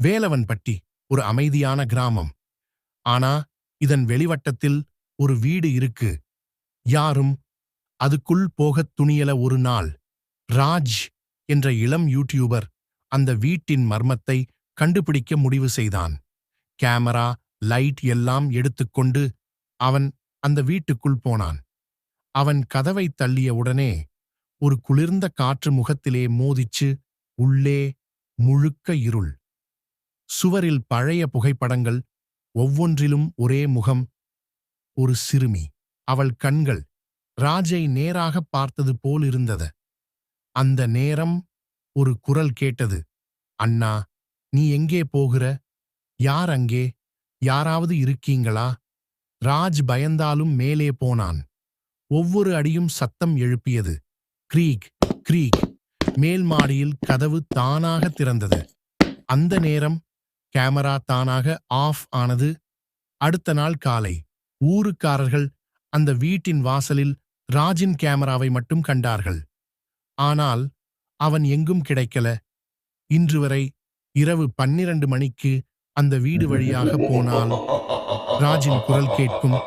வேலவன்பட்டி ஒரு அமைதியான கிராமம். ஆனா இதன் வெளிவட்டத்தில் ஒரு வீடு இருக்கு. யாரும் அதுக்குள் போகத் துணியல ஒரு நாள். ராஜ் என்ற இளம் யூடியூபர் அந்த வீட்டின் மர்மத்தை கண்டுபிடிக்க முடிவு செய்தான். கேமரா லைட் எல்லாம் எடுத்துக்கொண்டு அவன் அந்த வீட்டுக்குள் போனான். அவன் கதவை தள்ளிய உடனே ஒரு குளிர்ந்த காற்று முகத்திலே மோதிச்சு உள்ளே முழுக்க இருள். சுவரில் பழைய புகைப்படங்கள் ஒவ்வொன்றிலும் ஒரே முகம். ஒரு சிறுமி. அவள் கண்கள் ராஜை நேராக பார்த்தது போல் இருந்தது. அந்த நேரம் ஒரு குரல் கேட்டது. அண்ணா நீ எங்கே போகிற? யார் அங்கே? யாராவது இருக்கீங்களா? ராஜ் பயந்தாலும் மேலே போனான். ஒவ்வொரு அடியும் சத்தம் எழுப்பியது. Creak creak. மேல் மாடியில் கதவு தானாக திறந்தது. அந்த நேரம் கேமரா தானாக ஆஃப் ஆனது. அடுத்த நாள் காலை ஊருக்காரர்கள் அந்த வீட்டின் வாசலில் ராஜின் கேமராவை மட்டும் கண்டார்கள். ஆனால் அவன் எங்கும் கிடைக்கல. இன்று வரை இரவு பன்னிரண்டு மணிக்கு அந்த வீடு வழியாக போனால் ராஜின் குரல் கேட்கும்.